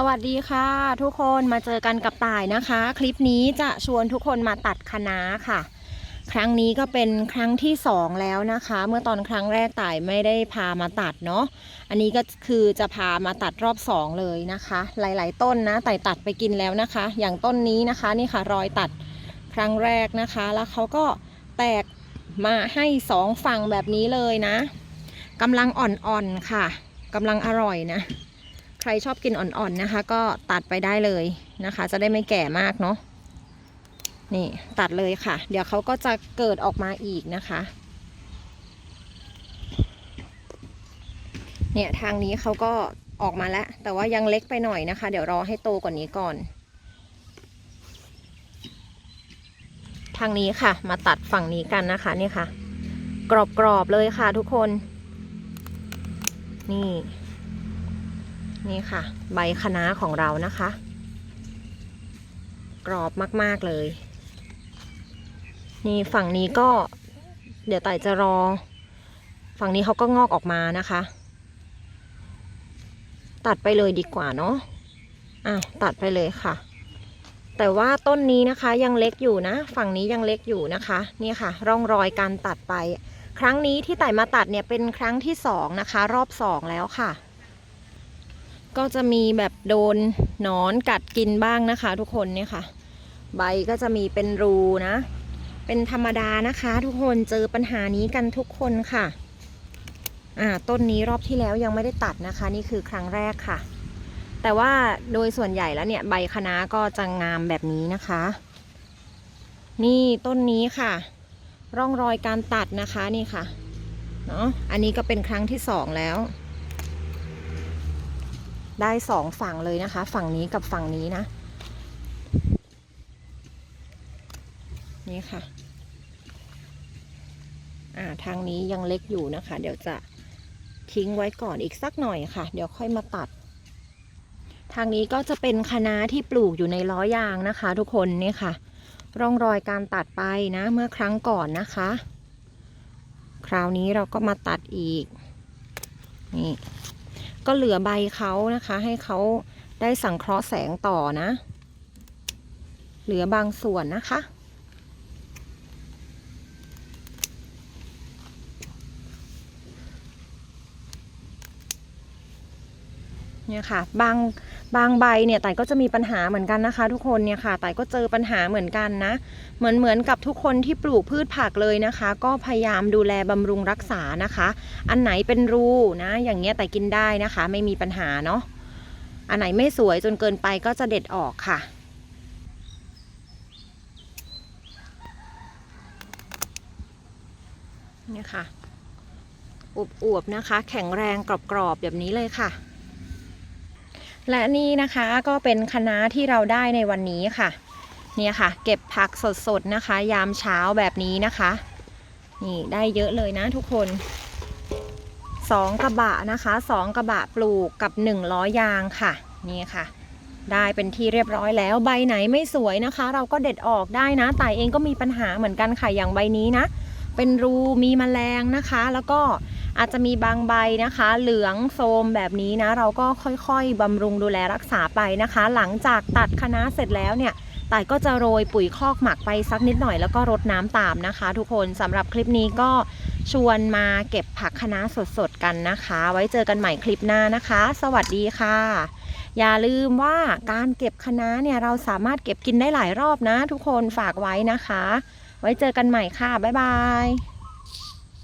สวัสดีค่ะ ทุกคนมาเจอกันกับต่ายนะคะ คลิปนี้จะชวนทุกคนมาตัดคะน้าค่ะ ครั้งนี้ก็เป็นครั้งที่สองแล้วนะคะ เมื่อตอนครั้งแรกต่ายไม่ได้พามาตัดเนาะอันนี้ก็คือจะพามาตัดรอบสองเลยนะคะ หลาย ๆ ต้นนะต่ายตัดไปกินแล้วนะคะ อย่างต้นนี้นะคะนี่ค่ะรอยตัดครั้งแรกนะคะ แล้วเขาก็แตกมาให้สองฝั่งแบบนี้เลยนะกำลังอ่อนๆค่ะกำลังอร่อยนะ ใครชอบกินอ่อนๆนะคะ ก็ตัดไปได้เลยนะคะ จะได้ไม่แก่มากเนาะนี่ตัดเลยค่ะ เดี๋ยวเขาก็จะเกิดออกมาอีกนะคะ เนี่ยทางนี้เขาก็ออกมาแล้ว แต่ว่ายังเล็กไปหน่อยนะคะ เดี๋ยวรอให้โตกว่านี้ก่อน ทางนี้ค่ะ มาตัดฝั่งนี้กันนะคะนี่ค่ะ กรอบๆเลยค่ะทุกคน นี่ นี่ค่ะ ใบคะน้าของเรานะคะ กรอบมาก ๆ เลย นี่ฝั่งนี้ก็ เดี๋ยวไต่จะรอ ฝั่งนี้เขาก็งอกออกมานะคะ ตัดไปเลยดีกว่าเนาะอ้าวตัดไปเลยค่ะ แต่ว่าต้นนี้นะคะยังเล็กอยู่นะ ฝั่งนี้ยังเล็กอยู่นะคะ นี่ค่ะ ร่องรอยการตัดไป ครั้งนี้ที่ไต่มาตัดเนี่ยเป็นครั้งที่สองนะคะ รอบสองแล้วค่ะ ก็จะมีแบบโดนหนอนกัดกินบ้างนะคะ ทุกคนเนี่ยค่ะ ใบก็จะมีเป็นรูนะ เป็นธรรมดานะคะ ทุกคนเจอปัญหานี้กันทุกคนค่ะ อ่าต้นนี้รอบที่แล้วยังไม่ได้ตัดนะคะ นี่คือครั้งแรกค่ะ แต่ว่าโดยส่วนใหญ่แล้วเนี่ยใบคะน้าก็จะงามแบบนี้นะคะ นี่ต้นนี้ค่ะ ร่องรอยการตัดนะคะนี่ค่ะเนาะอันนี้ก็เป็นครั้งที่สองแล้ว ได้สองฝั่งเลยนะคะ ฝั่งนี้กับฝั่งนี้นะ นี่ค่ะ อ่าทางนี้ยังเล็กอยู่นะคะ เดี๋ยวจะทิ้งไว้ก่อนอีกสักหน่อยค่ะ เดี๋ยวค่อยมาตัด ทางนี้ก็จะเป็นคะน้าที่ปลูกอยู่ในล้อยางนะคะ ทุกคนนี่ค่ะ ร่องรอยการตัดไปนะ เมื่อครั้งก่อนนะคะ คราวนี้เราก็มาตัดอีก นี่ ก็เหลือใบเขานะคะ ให้เขาได้สังเคราะห์แสงต่อนะ เหลือบางส่วนนะคะ เนี่ยค่ะบางบางใบเนี่ยไต่ก็จะมีปัญหาเหมือนกันนะคะ ทุกคนเนี่ยค่ะไต่ก็เจอปัญหาเหมือนกันนะ เหมือนเหมือนกับทุกคนที่ปลูกพืชผักเลยนะคะ ก็พยายามดูแลบำรุงรักษานะคะ อันไหนเป็นรูนะอย่างเงี้ยไต่กินได้นะคะ ไม่มีปัญหาเนาะอันไหนไม่สวยจนเกินไปก็จะเด็ดออกค่ะเนี่ยค่ะอวบๆนะคะ แข็งแรงกรอบๆแบบนี้เลยค่ะ และนี่นะคะก็เป็นคณะที่เราได้ในวันนี้ค่ะเนี่ยค่ะ เก็บผักสดๆนะคะ ยามเช้าแบบนี้นะคะ นี่ได้เยอะเลยนะทุกคนสองกระบะนะคะสองกระบะปลูกกับหนึ่งล้อยางค่ะ นี่ค่ะ ได้เป็นที่เรียบร้อยแล้วใบไหนไม่สวยนะคะ เราก็เด็ดออกได้นะแต่เองก็มีปัญหาเหมือนกันค่ะอย่างใบนี้นะ เป็นรูมีมแมลงนะคะ แล้วก็ อาจจะมีบางใบนะคะ เหลืองโทมแบบนี้นะ เราก็ค่อยๆบำรุงดูแลรักษาไปนะคะ หลังจากตัดคะน้าเสร็จแล้วเนี่ยต่ายก็จะโรยปุ๋ยคอกหมักไปสักนิดหน่อยแล้วก็รดน้ำตามนะคะ ทุกคนสำหรับคลิปนี้ก็ชวนมาเก็บผักคะน้าสดๆกันนะคะ ไว้เจอกันใหม่คลิปหน้านะคะ สวัสดีค่ะ อย่าลืมว่าการเก็บคะน้าเนี่ยเราสามารถเก็บกินได้หลายรอบนะ ทุกคนฝากไว้นะคะ ไว้เจอกันใหม่ค่ะ บ๊ายบาย